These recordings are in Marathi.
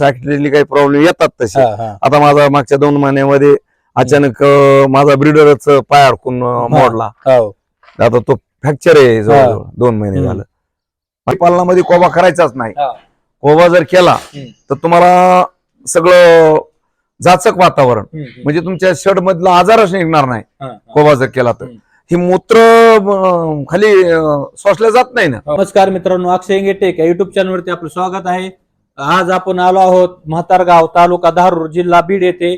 फॅक्टरीली काही प्रॉब्लेम येतात तसे हा. आता माझा मागच्या दोन महिन्यामध्ये अचानक अं, माझा ब्रिडरच पाय अडकून अं, मोडला हो. आता तो फ्रॅक्चर आहे जवळजवळ दोन महिने हम्म. झालं आणि पालनामध्ये कोबा करायचाच नाही हा. कोबा जर केला हम्म. तर तुम्हाला सगळं जाचक वातावरण हम्म. म्हणजे तुमच्या शेड मधला आजारच निघणार नाही हा. कोबा जर केला तर हम्म. ही मूत्र अं, खाली अं, शोषल्या जात नाही ना नमस्कार मित्रांनो अक्षय इंगेटेक या युट्यूब चॅनल वरती आपलं स्वागत आहे आज आपण आलो आहोत म्हातारगाव तालुका धारूर जिल्हा बीड येथे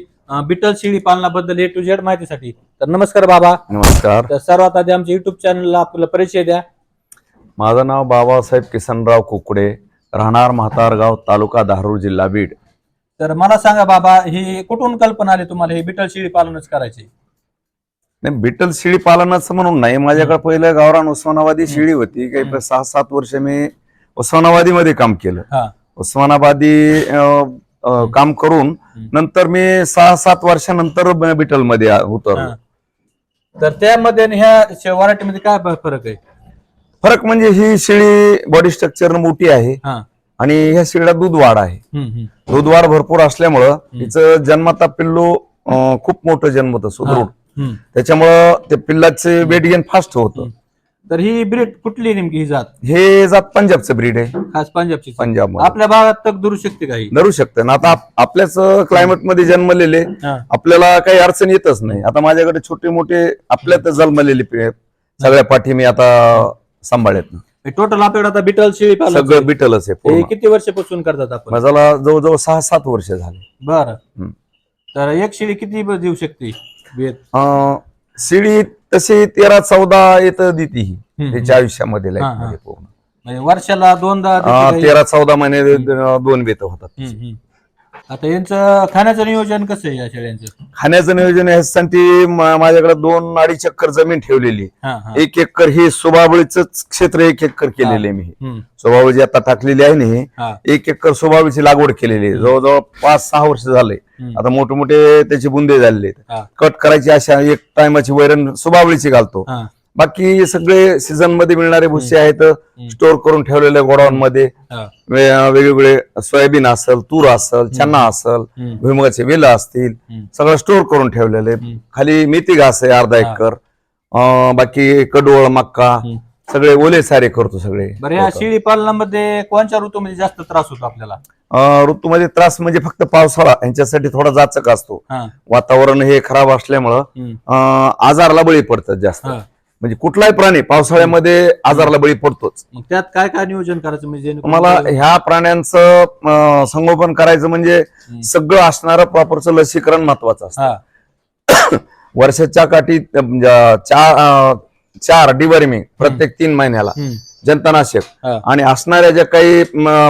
बिटल शेळी पालनाबद्दल ए टू झेड माहितीसाठी. तर नमस्कार बाबा. नमस्कार. तर सर्वात आधी आमच्या युट्यूब चॅनलला आपला परिचय द्या. माझं नाव बाबासाहेब किसनराव कुकडे राहणार म्हातारगाव तालुका धारूर जिल्हा बीड. तर मला सांगा बाबा ही कुठून कल्पना आली तुम्हाला हे बिटल शेळी पालनच करायचे? नाही बिटल शेळी पालनाचं म्हणून नाही. माझ्याकडे पहिलं गावरान उस्मानाबादी शेळी होती. काही. सहा सात वर्ष मी उस्मानाबादी मध्ये काम केलं. हा. उस्मानाबादी काम करून. नंतर मी सहा सात वर्षानंतर बिटलमध्ये आ- उतरलो हा. तर त्यामध्ये आणि ह्या व्हरायटीमध्ये काय फरक आहे? फरक म्हणजे ही शेळी बॉडी स्ट्रक्चर मोठी आहे आणि ह्या शेळीला दूध वाढ आहे. दूध वाढ भरपूर असल्यामुळं हिचं जन्माता पिल्लू खूप मोठं जन्मत सुदृढ. त्याच्यामुळं ते पिल्लाचे वेट गेन फास्ट होतं. तर ही ब्रीड कुठली नेमकी ही जात? हे जात पंजाबचं ब्रीड आहे. खास पंजाबची पंजाब आपल्या भागात तक धरू शकते काही धरू शकतं. ना आता आप- आपल्याच क्लायमेटमध्ये जन्मलेले हा. आपल्याला काही अडचण येतच नाही. आता माझ्याकडे छोटे मोठे आपल्यात जन्मलेले पे- सगळ्या पाठी मी आता सांभाळत टोटल आपल्याकडे आता बिटल शेळी पालन सगळं बिटलच आहे हे पूर्ण. किती वर्षापासून करतात आपण? माझ्याला जवळजवळ सहा सात वर्ष झाले. बर. हम्म. तर एक शेळी किती देऊ शकते? अं, शिडी तशी तेरा चौदा येत देते ही. त्याच्या आयुष्यामध्ये life. मध्ये पूर्ण म्हणजे वर्षाला दोनदा अं? तेरा चौदा महिने दोन बेत होतात हम्म, हम्म. आता यांचं खाण्याचं नियोजन कसं आहे या शेळ्यांचं खाण्याचं नियोजन यासाठी मा- माझ्याकडे दोन अडीच एकर जमीन ठेवलेली. हा, हा. एक एकर ही सुबाबळीच क्षेत्र एक एकर केलेले मी. हम्म, सुबाबळी आता टाकलेली आहे ना ही हा. एक एकर सुबाबळीची लागवड केलेली आहे. जवळजवळ पाच सहा वर्ष झाले हम्म. आता मोठे मोठे त्याचे बुंदे झालेले आहेत. हा, कट करायची अशा एक टायमाची वैरण सुबाबळीची घालतो. हा, बाकी सगळे सीझनमध्ये मिळणारे भुसे आहेत स्टोअर करून ठेवलेले गोडाऊन मध्ये वेगवेगळे सोयाबीन असेल तूर असेल चना असेल भुईमुगाचे वेल असतील. सगळं स्टोअर करून ठेवलेले. खाली मेथी घास आहे अर्धा. एकर. बाकी कडवळ मक्का. सगळे ओले सारे करतो सगळे. शेळी पालनामध्ये कोणत्या ऋतूमध्ये जास्त त्रास होतो आपल्याला? ऋतूमध्ये त्रास म्हणजे फक्त पावसाळा यांच्यासाठी थोडा जाचक असतो. वातावरण हे खराब असल्यामुळं आजारला बळी पडतात जास्त. म्हणजे कुठलाही प्राणी पावसाळ्यामध्ये आजारला बळी पडतोच. मग त्यात काय काय नियोजन करायचं? म्हणजे ते- ह्या प्राण्यांचं संगोपन करायचं म्हणजे. सगळं असणारं प्रॉपरचं लसीकरण महत्वाचं असतं. वर्षाच्या काठी अं, चार डिवर्मिंग प्रत्येक तीन महिन्याला. जंतनाशक. आणि असणाऱ्या ज्या काही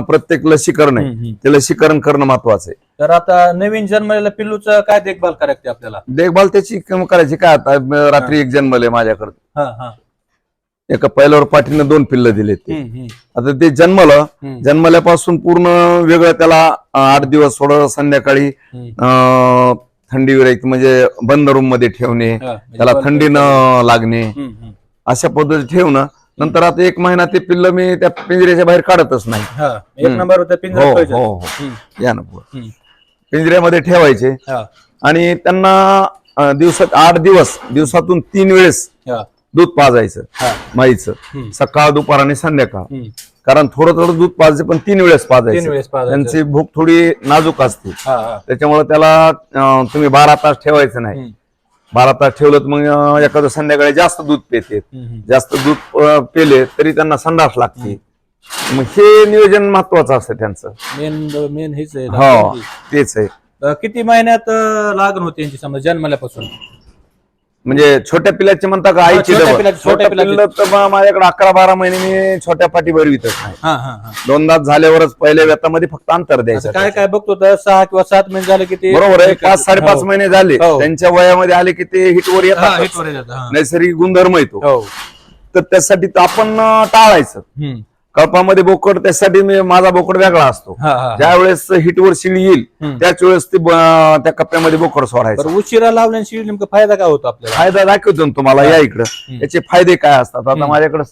प्रत्येक लसीकरण आहे. ते लसीकरण करणं महत्वाचं आहे. तर आता नवीन जन्मलेल्या पिल्लूचं काय देखभाल करायची आपल्याला? देखभाल त्याची कम करायची काय आता? म, रात्री एक जन्मले माझ्याकडे. हा हा. एका पहिल्यावर पाठीनं दोन पिल्लं दिले ते. हम्म, हम्म, आता ते जन्मलं. हम्म, जन्मल्यापासून पूर्ण वेगळं त्याला अं, आठ दिवस थोडं संध्याकाळी हम्म. अं, थंडी विरायची म्हणजे बंद रूममध्ये ठेवणे हा, म्हणजे त्याला थंडी न लागणे हम्म, हम्म. अशा पद्धती ठेवणं. नंतर आता एक महिना ते पिल्ल मी त्या पिंजऱ्याच्या बाहेर काढतच नाही. हा एक. नंबर होता हो पिंजरा हो. हो. हम्म, या ना पुढं. पिंजऱ्यामध्ये ठेवायचे. आणि त्यांना दिवसात आठ दिवस दिवसातून तीन वेळेस दूध पाजायचं हा. माईचं. सकाळ दुपार आणि संध्याकाळ. कारण थोडं थोडं दूध पाजायचं पण तीन वेळेस पाजायचं. त्यांची भूक थोडी नाजूक असते. त्याच्यामुळे त्याला तुम्ही बारा तास ठेवायचं नाही. बारा तास ठेवलं तर मग एखादं संध्याकाळी जास्त दूध पेते. जास्त दूध पेले तरी त्यांना संडास लागते. मग हे नियोजन महत्वाचं असतं त्यांचं. मेन मेन हेच आहे. हो तेच आहे. अं, किती महिन्यात अं, लागण होते यांची समजा जन्मल्यापासून? म्हणजे छोट्या पिल्लाचे म्हणता का आईची छोट्या डबल? पिल्लाचे, छोट्या छोट्या पिल्लाचे. पिल्लं तर मग माझ्याकडे अकरा बारा महिने मी छोट्या पाठी भरवितच नाही. हा हा हा. दोनदा झाल्यावरच पहिल्या व्यतामध्ये फक्त अंतर द्यायचं काय काय बघतो तर सहा किंवा सात महिने झाले की ते बरोबर आहे पाच साडेपाच हो. महिने झाले. हो. त्यांच्या वयामध्ये आले की ते हिटवर हा, येतात हिटवर येतात, हा. नैसर्गिक गुणधर्म येतो. हो. तर त्यासाठी तर आपण अं, टाळायचं. हम्म. कळपामध्ये बोकड त्यासाठी मी माझा बोकड वेगळा असतो. ज्या वेळेस हिटवर शिळी येईल. त्याच वेळेस ते त्या कप्प्यामध्ये बोकड सोडायचं. उशिरा लावल्याने शिडी नेमका फायदा काय होतो आपल्याला? फायदा दाखवतो तुम्हाला या इकडं. याचे फायदे काय असतात? आता. माझ्याकडे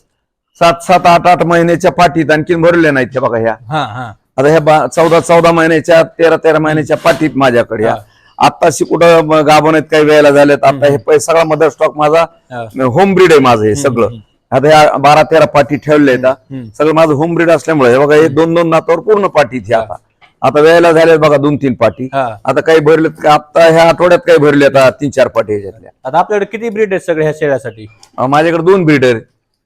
सात सात आठ आठ महिन्याच्या पाठीत आणखीन भरले नाहीत ते बघा ह्या. आता ह्या चौदा चौदा महिन्याच्या तेरा तेरा महिन्याच्या पाठीत माझ्याकडे या. आत्ताशी कुठं आहेत काही वेळेला झालेत आता हे सगळा मदर स्टॉक माझा. होम ब्रीड आहे माझं हे सगळं. आता ह्या बारा तेरा पाठी ठेवले आहेत. सगळं माझं होम ब्रीड असल्यामुळे बघा हे दोन दोन नातावर पूर्ण पाठी इथे आता. आता वेळेला झाल्यात बघा दोन तीन पाठी. आता काही भरलेत का- आता ह्या आठवड्यात काही भरले आता तीन चार पाठी ह्याच्यातल्या. आता आपल्याकडे किती ब्रीड आहेत सगळे ह्या शेळ्यासाठी? माझ्याकडे दोन ब्रीडर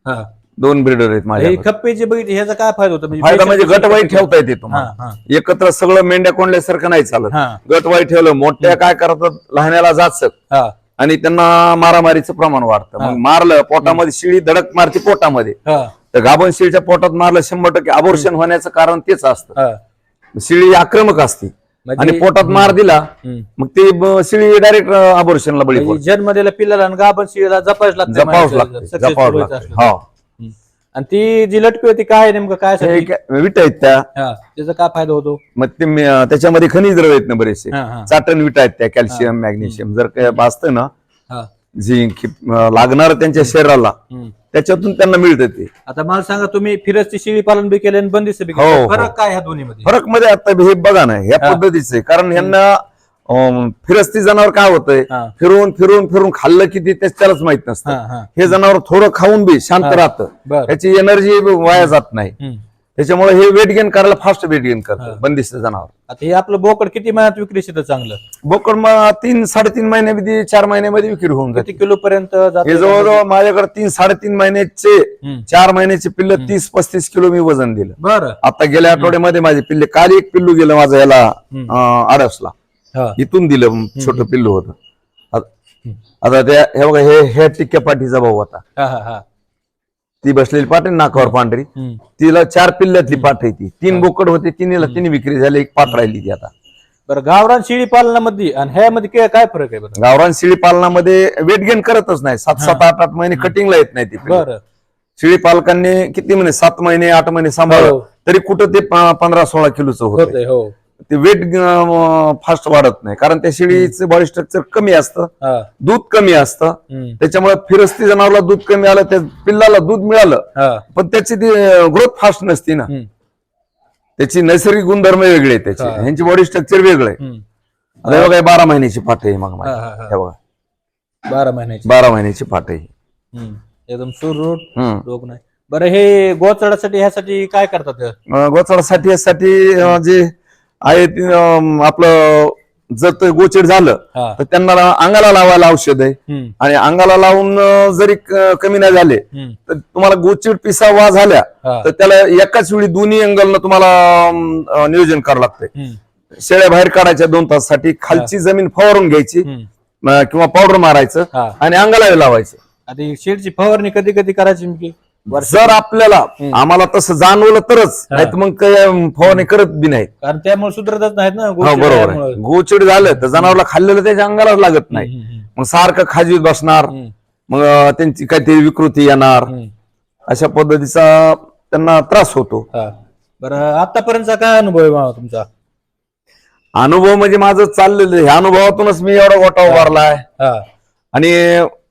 हा. दोन ब्रीडर आहेत हे माझ्याकडे. खप्पे जे बघितले ह्याचा काय फायदा होतो? फायदा म्हणजे गटवाई ठेवता येते तुम्हाला. एकत्र सगळं मेंढ्या कोंडल्यासारखं नाही चालत. गटवाई ठेवलं मोठ्या काय करतात? लहान्याला जात आणि त्यांना मारामारीचं प्रमाण वाढतं. मग मारलं पोटामध्ये शिळी धडक मारते पोटामध्ये. तर गाभण शिळीच्या पोटात मारलं शंभर टक्के अबोर्शन होण्याचं कारण तेच असतं. शिळी आक्रमक असते. म्हणजे- आणि पोटात मार दिला. मग ते शिळी डायरेक्ट अबोर्शनला बळी म्हणजे जन्म दिला पिल्लाला आणि गाभण शिळेला जपावच लागते जपावच लागते. हो. आणि ती जी लटकी होती काय आहे नेमकं? काय हे साठी? काय- विटा आहेत त्या. हा त्याचा काय फायदा होतो? मग ते मी- अं, त्याच्यामध्ये खनिज द्रव्य आहेत ना बरेचसे. हा हा. चाटण विटा आहेत त्या कॅल्शियम मॅग्नेशियम. जर काय असतं ना हा. झिंक लागणार त्यांच्या शरीराला हम्म. त्याच्यातून त्यांना मिळतं ते. आता मला सांगा तुम्ही फिरस्ती शेळी पालन बी केले आणि बंदिस्त बी हो, केले. हो. फरक काय ह्या दोन्ही मध्ये फरकमध्ये आता हे बघा ना ह्या पद्धतीचं आहे. कारण यांना फिरस्ती जनावर काय होतंय. फिरून फिरून फिरून खाल्लं किती ते त्यालाच माहीत नसतं. हा जनावर थोडं खाऊन बी शांत राहतं. त्याची एनर्जी वाया जात नाही. त्याच्यामुळे हे वेट गेन करायला फास्ट वेट गेन करतं बंदिस्त जनावर. आता हे आपलं बोकड किती महिन्यात विक्री येतं चांगलं? बोकड मग तीन साडेतीन महिन्यामध्ये चार महिन्यामध्ये विक्री होऊन जाते. किलो पर्यंत हे जवळजवळ माझ्याकडे तीन साडेतीन महिन्याचे. चार महिन्याचे पिल्ल तीस पस्तीस किलो मी वजन दिलं. बरं. आता गेल्या आठवड्यामध्ये माझे पिल्ले काल एक पिल्लू गेलं माझं याला आडसला. इथून दिलं छोट पिल्लू होतं. आता- त्या हे बघा हे हे टिक्क्या पाठीचा भाऊ होता. हा हा हा. ती बसलेली पाठ आहे नाकावर पांढरी. तिला चार पिल्ल्यातली पाठ आहे ती. तीन बोकड होते तिन्हीला तिन्ही विक्री झाली एक पाठ राहिली ती आता. बरं गावरान शेळी पालनामध्ये आणि ह्यामध्ये काय काय फरक आहे बरं? गावरान शिळी पालनामध्ये वेट गेन करतच नाही. सात सात आठ आठ महिने कटिंगला येत नाही ती. बरं. शिळी पालकांनी किती महिने? सात महिने आठ महिने सांभाळलं. हो. तरी कुठं ते पंधरा सोळा किलोचं होतं ते वेट फास्ट वाढत नाही. कारण त्या शिळीचं बॉडी स्ट्रक्चर कमी असतं दूध कमी असतं. त्याच्यामुळे फिरस्ती जनावरला दूध कमी आलं त्या पिल्लाला दूध मिळालं पण त्याची ती ग्रोथ फास्ट नसती ना. त्याची नैसर्गिक गुणधर्म वेगळे आहेत त्याचे. ह्यांची बॉडी स्ट्रक्चर वेगळं आहे. आता बघा बारा महिन्याची पाठ आहे मग बघा. बारा महिन्याची. बारा महिन्याची पाठ आहे. एकदम हम्म. रोग नाही. बरं हे गोचडासाठी ह्यासाठी काय करतात गोचाडासाठी यासाठी अं, जे आहे ते, अं, आपलं जर ते गोचीड झालं हा तर त्यांना अंगाला लावायला औषध आहे हम्म. आणि अंगाला लावून अं, जरी क- कमी नाही झाले हम्म. तर तुम्हाला गोचीड पिसावा झाल्या हा. तर त्याला एकाच वेळी दोन्ही अँगलनं तुम्हाला अं, नियोजन करावं लागतंय हम्म. शेळ्या बाहेर काढायच्या दोन तासासाठी खालची जमीन फवारून घ्यायची हम्म. अं, किंवा पावडर मारायचं हा आणि अंगाला लावायचं आता शेडची फवारणी कधी कधी करायची नेमकी जर आपल्याला आम्हाला तसं जाणवलं तरच नाही तर मग काही फवारणी करत बी नाही कारण त्यामुळे सुधरतच नाहीत ना हो गोष्टी बरोबर त्यामुळं. गोचिड झालं तर जनावरला खाल्लेलं त्याच्या अंगाला लागत नाही. मग सारखं खाजीत बसणार. हम्म, मग अं, त्यांची काहीतरी विकृती येणार. हम्म. अशा पद्धतीचा त्यांना त्रास होतो. हा. बरं आतापर्यंतचा काय अनुभव आहे मामा तुमचा? अनुभव म्हणजे माझं चाललेलं आहे. ह्या अनुभवातूनच मी एवढा गोटा उभारलाय. हा. आणि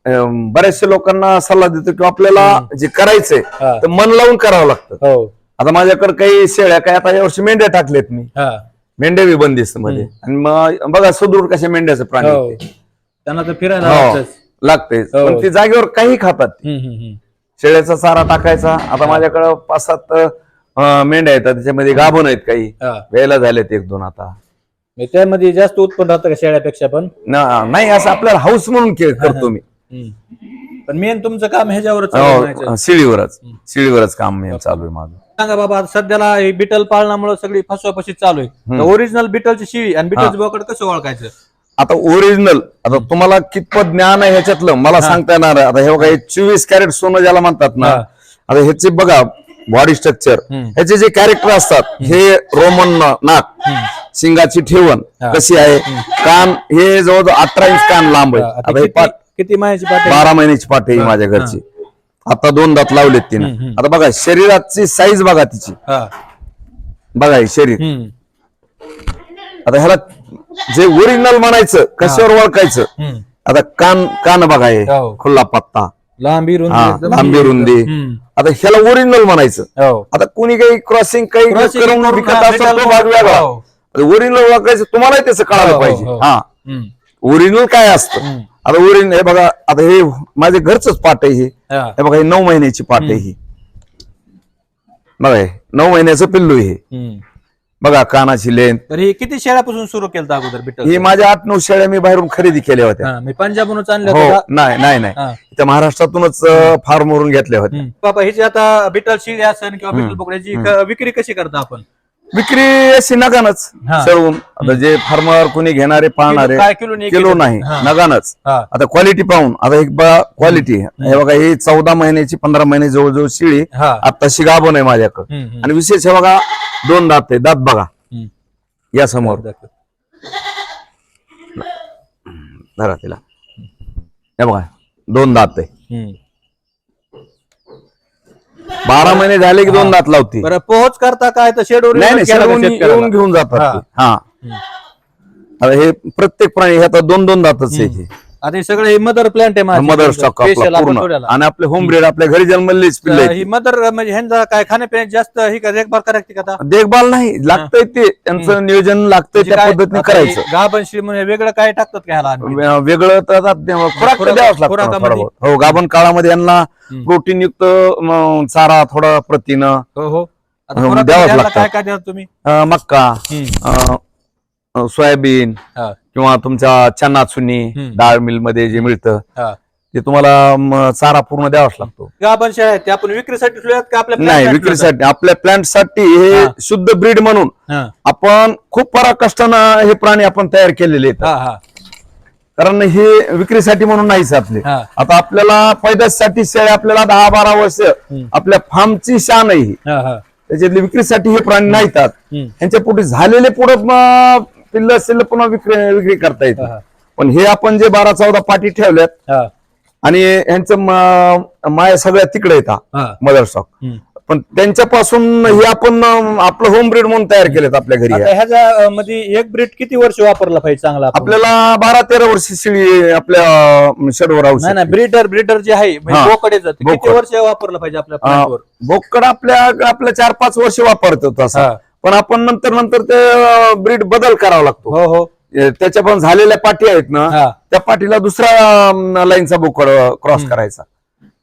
बऱ्याचशा लोकांना सल्ला देतो की आपल्याला जे करायचंय हा. ते मन लावून करावं लागतं. हो. आता माझ्याकडे काही शेळ्या काय आता यावर्षी मेंढ्या टाकलेत मी. हा. मेंढ्या बी बंदिस्त मध्ये आणि मग बघा सुदूर कशा मेंढ्याचं प्राणी हो. ते. त्यांना तर फिरायला हो. लागते हो. पण ते जागेवर काही खातात हम्म, हम्म, हम्म. शेळ्याचा चारा टाकायचा. आता माझ्याकडे पाच सात अं, मेंढ्या आहेत त्याच्यामध्ये गाभण आहेत काही. हा. वेळेला झालेत एक दोन आता त्यामध्ये जास्त उत्पन्न राहतं का शेळ्यापेक्षा पण? ना- नाही असं आपल्याला हाऊस म्हणून के- करतो मी. पण मेन तुमचं काम ह्याच्यावर हो, शिळीवरच शिळीवरच काम चालू आहे माझं. सांगा बाबा आता सध्याला हे बिटल पालनामुळे सगळी फसवाफशी चालू आहे. ओरिजिनल बिटलची शिळी आणि बिटलचं बोकड कसं ओळखायचं? आता ओरिजिनल आता तुम्हाला कितपत ज्ञान आहे ह्याच्यातलं मला सांगता येणार आहे. आता हे बघा हे चोवीस कॅरेट सोनं ज्याला म्हणतात ना हा. आता ह्याचे बघा बॉडी स्ट्रक्चर हम्म. ह्याचे जे कॅरेक्टर असतात हे रोमन नाक शिंगाची ठेवण हा. कशी आहे? कान हे जवळजवळ अठरा इंच कान लांब आहे. आता आता हे किती पाठ किती महिन्याची पाठ? बारा महिन्याची पाठ आहे ही माझ्या घरची आता दोन दात लावलेत तिने हम्म, हम्म. आता बघा शरीराची साईज बघा तिची हा. बघा हे शरीर हम्म. आता ह्याला जे ओरिजिनल म्हणायचं कशावर ओळखायचं हम्म. आता कान कान बघा हे हो. खुल्ला पत्ता लांबी रुंदी हा, एकदम लांबी रुंदी. हम्म. आता ह्याला ओरिजिनल म्हणायचं हो आता कुणी काही क्रॉसिंग काही Crossing करून करून विकत हा, असतो भेटायला तो भाग वेगळा हो. ओरिजिनल वागायचं तुम्हालाही त्याचं हो, कळायला हो, पाहिजे हो. हा हम्म. ओरिजिनल काय असतं हम्म. आता ओरिजिनल हे बघा आता हे माझे घरचंच पाट आहे हे. हा. हे बघा हे नऊ महिन्याची पाट आहे ही. बघा हे नऊ महिन्याचं पिल्लू हे. हम्म. बघा कानाची लेंथ तर हे किती शेळ्यापासून सुरू केलं अगोदर बिटल ही माझ्या आठ नऊ शेळ्या मी बाहेरून खरेदी केल्या होत्या. हा, मी पंजाबहूनच आणल्या हो नाही नाही नाही. हा. त्या महाराष्ट्रातून फार्मवरून घेतल्या होत्या. हम्म. बाबा ही जी आता बिटल शिळी असेल किंवा बिटल बोकड्याची क- विक्री कशी करता आपण? विक्री अशी नगानच हा. आता जे फार्मर कोणी घेणारे पाहणारे काय किलो नाही किलो नाही. नगानच हा. आता क्वालिटी पाहून आता एक बघा क्वालिटी हे बघा ही चौदा महिन्याची पंधरा महिने जवळजवळ शिळी हा आत्ताशी गाभण आहे माझ्याकडे हम्म, हम्म. आणि विशेष हे बघा दोन दात आहे दात बघा हम्म. या समोर दाखव. धरा तिला हे बघा दोन दात आहे हम्म. बारा महिने झाले की दोन दात लावती बरं पोहोच करता काय तर शेडवर नाही नाही शेडून येऊन घेऊन जातात हा. ते. हा आता हे प्रत्येक प्राणी हे आता दोन दोन दातच आहे हे. आता हे सगळं हे मदर प्लांट आहे माझे. मदर स्टॉक आपला पूर्ण. आणि आपले होम ब्रेड आपल्या घरी जन्मलेच पिल्ले आहेत. ही मदर म्हणजे ह्यांचा काय खाण्यापिण्याची जास्त ही का देखभाल करायची का? देखभाल नाही लागतंय ते त्यांचं नियोजन लागतंय म्हणजे त्या पद्धतीने करायचं गाभण शिळी म्हणजे वेगळं काय टाकतात का ह्याला आणखी? वे- वेगळं तर आता ते खुराक तर खुराक- द्यावंच लागतं ना खुराकामध्ये? हो गाभण काळामध्ये यांना हम्म. प्रोटीन युक्त म, चारा थोडा प्रथिनं हो हो आता हो, खुराक द्यावंच द्यायला लागतं. काय काय द्या तुम्ही अं, मक्का हम्म. अं, अं, सोयाबीन हा, किंवा तुमच्या चना चुनी हम्म. डाळ मिलमध्ये जे मिळतं हा. ते तुम्हाला म, चारा पूर्ण द्यावाच लागतो गाभण शेळ्या आहेत ते आपण विक्रीसाठी ठेवल्यात का आपल्या नाही plant साठी विक्रीसाठी आपल्या प्लांटसाठी हे हा. शुद्ध ब्रीड म्हणून? आपण खूप फार कष्टानं हे प्राणी आपण तयार केलेले आहेत हा हा कारण हे विक्रीसाठी म्हणून नाहीच आपले हा. आता आपल्याला पैदासाठी शेळ्या आपल्याला दहा बारा वर्ष आपल्या फार्मची शान आहे ही. हा हा त्याच्यातले विक्रीसाठी हे प्राणी नाहीतात हम्म. यांच्या पुढे झालेले पुढे पिल्ल असेल पुन्हा विक्री विक्री करता येते. पण हे आपण जे बारा चौदा पाठी ठेवल्यात आणि यांचं माया सगळ्या तिकडे येतात मदर स्टॉक. पण त्यांच्यापासून हे आपण आपलं होम ब्रीड म्हणून तयार केलेत आपल्या घरी ह्याच्या मध्ये एक ब्रीड किती वर्ष वापरला पाहिजे चांगला? आपल्याला बारा तेरा वर्ष शिळी आपल्या शेडवर नाही ब्रीडर ब्रीडर जे आहे म्हणजे. बोकडे जाते किती. वर्ष वापरलं पाहिजे आपल्या? बोकड आपल्या आपल्या चार पाच वर्ष वापरतो तसा. पण आपण नंतर नंतर ते ब्रीड बदल करावा लागतो. हो हो. त्याच्या पण झालेल्या पाठी आहेत ना त्या पाठीला दुसऱ्या लाईनचा बोकड क्रॉस करायचा.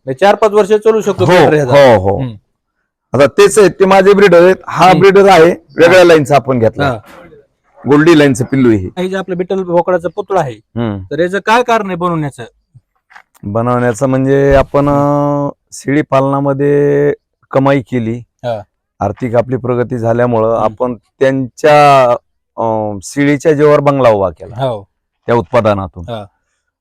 म्हणजे चार पाच वर्ष चालू शकतो हो. हो हो. आता तेच आहेत ते माझे ब्रीडर आहेत. हा ब्रीडर आहे वेगळ्या लाईनचा आपण घेतला. गोल्डी लाईनचं पिल्लू हे. जे आपलं बिटल बोकडाचा पुतळा आहे. तर याचं काय कारण आहे बनवण्याचं? बनवण्याचं म्हणजे आपण शेळी पालनामध्ये कमाई केली. आर्थिक आपली प्रगती झाल्यामुळं. आपण त्यांच्या अं, शेळीच्या जेव्हा बंगला उभा केला हो त्या उत्पादनातून हा.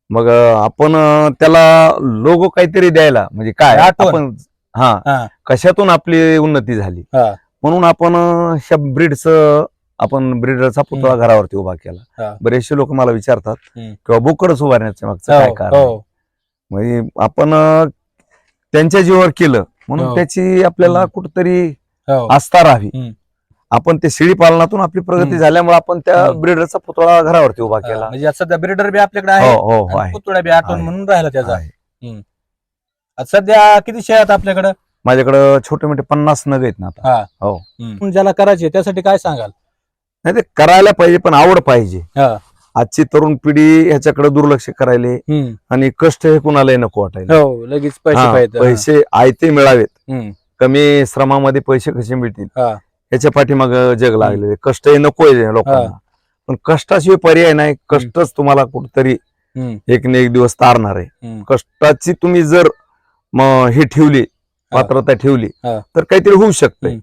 मग अं, आपण अं, त्याला लोगो काहीतरी द्यायला म्हणजे काय आठवण. आपण हा हा कशातून आपली उन्नती झाली हा. म्हणून आपण अं, ह्या ब्रीडचं आपण ब्रीडरचा पुतळा घरावरती उभा केला. बरेचसे लोक मला विचारतात हम्म. किंवा बोकडच उभारण्याचं मागचं काय हो, कारण आहे? हो. म्हणजे आपण अं, त्यांच्या जीवावर केलं म्हणून हो. त्याची आपल्याला हम्म. कुठतरी. आस्था राहावी. आपण ते शेळी पालनातून आपली प्रगती. झाल्यामुळे आपण त्या. ब्रीडरचा पुतळा घरावरती उभा हा, केला म्हणजे सध्या ब्रीडर बी आपल्याकडे हो आहे हो हो आणि आहे पुतळा बी आठवण. म्हणून राहिला त्याचा सध्या किती शेळ्या आहेत आपल्याकडे माझ्याकडं छोटे मोठे पन्नास नग आहेत ना आता हा हो. ज्याला करायचे त्यासाठी काय सांगाल नाही ते करायला पाहिजे पण आवड पाहिजे हा. आजची तरुण पिढी ह्याच्याकडे दुर्लक्ष करायले. आणि कष्ट हे कुणालाही नको वाटायला हो लगेच पैसे हा, पाहिजे पैसे आयते मिळावेत. कमी श्रमामध्ये पैसे कसे मिळतील हा. याच्या पाठीमाग जग लागलेले कष्ट हे नकोय लोकांना पण कष्टाशिवाय पर्याय नाही कष्टच तुम्हाला कुठतरी हम्म. एक ना एक दिवस तारणार आहे हम्म. कष्टाची तुम्ही जर म हे ठेवली पात्रता ठेवली हा. तर काहीतरी होऊ शकतंय हम्म.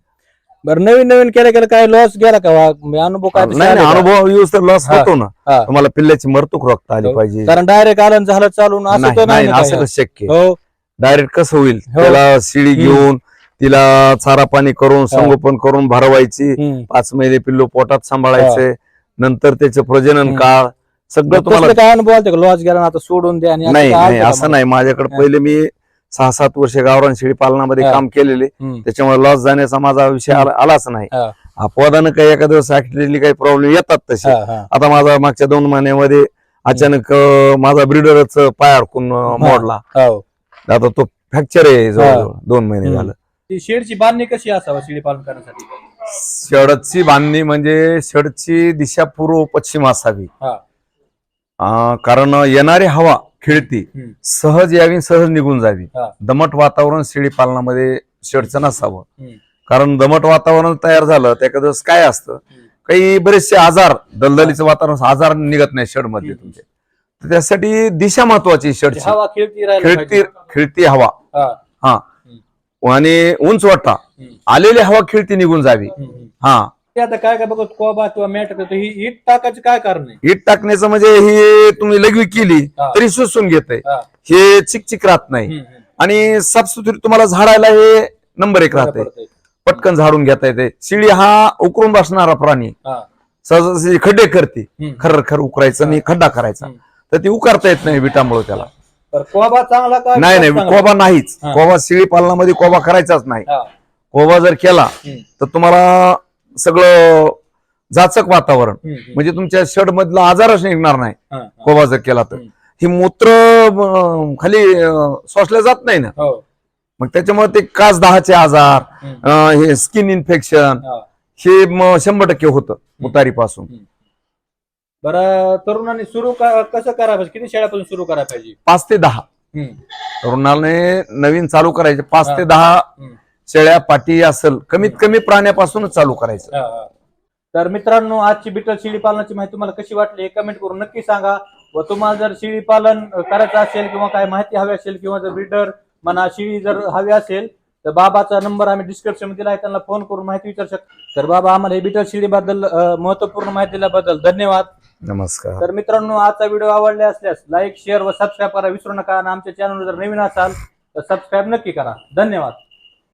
बरं नवीन नवीन केलं केलं काय लॉस गेला का वा? म्हणजे अनुभव काय तसे नाही आले नाही, का? अनुभव येऊस तर लॉस हा. होतो ना हा. तुम्हाला पिल्ल्याची मरतूक रोखता आली हो. पाहिजे कारण डायरेक्ट आलं आणि झालं चालून असं नाही तर नाही, नाही ना असं. कसं शक्य हो डायरेक्ट कसं होईल हो. त्याला शिडी घेऊन तिला चारा पाणी करून संगोपन करून भरवायची. पाच महिने पिल्लू पोटात सांभाळायचे नंतर त्याचं प्रजनन. काळ सगळं तुम्हाला काय अनुभव लॉस गेला ना आता सोडून द्या नाही असं? नाही माझ्याकडे हा. पहिले मी सहा सात वर्ष गावरान शेळी पालनामध्ये हा. काम केलेले. त्याच्यामुळे लॉस जाण्याचा माझा विषय आला- आलाच नाही हा. अपवादानं काही एखाद्या दिवस ऍक्सिडेंटली काही प्रॉब्लेम येतात तसे हा, हा. आता माझा मागच्या दोन महिन्यामध्ये अचानक माझा ब्रिडरच पाय अडकून मोडला हो आता तो फ्रॅक्चर आहे जवळजवळ दोन महिने. झालं ती शेडची बांधणी कशी असावं शेळी पालन करण्यासाठी शडची बांधणी म्हणजे शडची दिशा पूर्व पश्चिम असावी हा अं, कारण येणारी हवा खेळती हम्म. सहज यावी सहज निघून जावी हा. दमट वातावरण शेळी पालनामध्ये शेडचं नसावं हम्म. कारण दमट वातावरण तयार झालं त्याकडे काय असतं काही बरेचसे आजार दलदलीचं वातावरण आजार निघत नाही शेडमध्ये हम्म. तुमचे तर त्यासाठी दिशा महत्वाची शेडची हवा खेळती राहिली खेळती पाहिजे. खेळती हवा हा. हा आणि उंच वाटा. आलेली हवा खेळती निघून जावी. हा ते आता काय काय बघत कोबा किंवा मॅट करतो ही ईट टाकायचं काय कारण आहे हीट टाकण्याचं म्हणजे ही तुम्ही लघवी केली हा. तरी सुसून घेत हा. हे चिकचिक राहत नाही हम्म, हम्म. आणि साफसुथरी तुम्हाला झाडायला हे नंबर एक राहते. पटकन झाडून घेता येते शिडी हा उकरून बसणारा प्राणी हा. सहजासहजी खड्डे करते हम्म. खर खर उकरायचं आणि खड्डा करायचा हम्म. तर ती उकारता येत नाही विटामुळे त्याला तर कोबा चांगला का नाही नाही चांगला? कोबा नाहीच हा. कोबा शिळी पालनामध्ये कोबा करायचाच नाही हा. कोबा जर केला हम्म. तर तुम्हाला सगळं जाचक वातावरण हम्म, हम्म. म्हणजे तुमच्या शर्ट मधला आजारच निघणार नाही हा, हा. कोबा जर केला तर हम्म. ही मूत्र अं, खाली अं, जात नाही ना हो. मग त्याच्यामुळे ते कास दहाचे आजार हम्म. अं, हे स्किन इन्फेक्शन हा. हे म- शंभर टक्के होतं उतारीपासून बरं तरुणांनी सुरू कसं करायला पाहिजे किती शेळ्यापासून सुरू करायला पाहिजे पाच ते दहा. तरुणाने नवीन चालू करायचे पाच. ते दहा. शेळ्या पाटी असेल कमीत कमी प्राण्यापासूनच चालू करायचं. तर मित्रांनो आजची बिटल शेळी पालनाची माहिती तुम्हाला कशी वाटली हे कमेंट करून नक्की सांगा व तुम्हाला जर शेळी पालन करायचं असेल किंवा काय माहिती हवी असेल किंवा जर ब्रिडर म्हणा शेळी जर हवी असेल तर बाबाचा नंबर आम्ही डिस्क्रिप्शनमध्ये दिला आहे त्यांना फोन करून माहिती विचारू शकतो तर बाबा आम्हाला हे बिटल शेळीबद्दल अं, महत्त्वपूर्ण माहिती दिल्याबद्दल धन्यवाद नमस्कार. तर मित्रांनो आजचा व्हिडिओ आवडले असल्यास लाईक शेअर व सबस्क्राईब करा. विसरू नका आणि आमच्या चॅनल जर नवीन असाल तर सबस्क्राईब नक्की करा. धन्यवाद.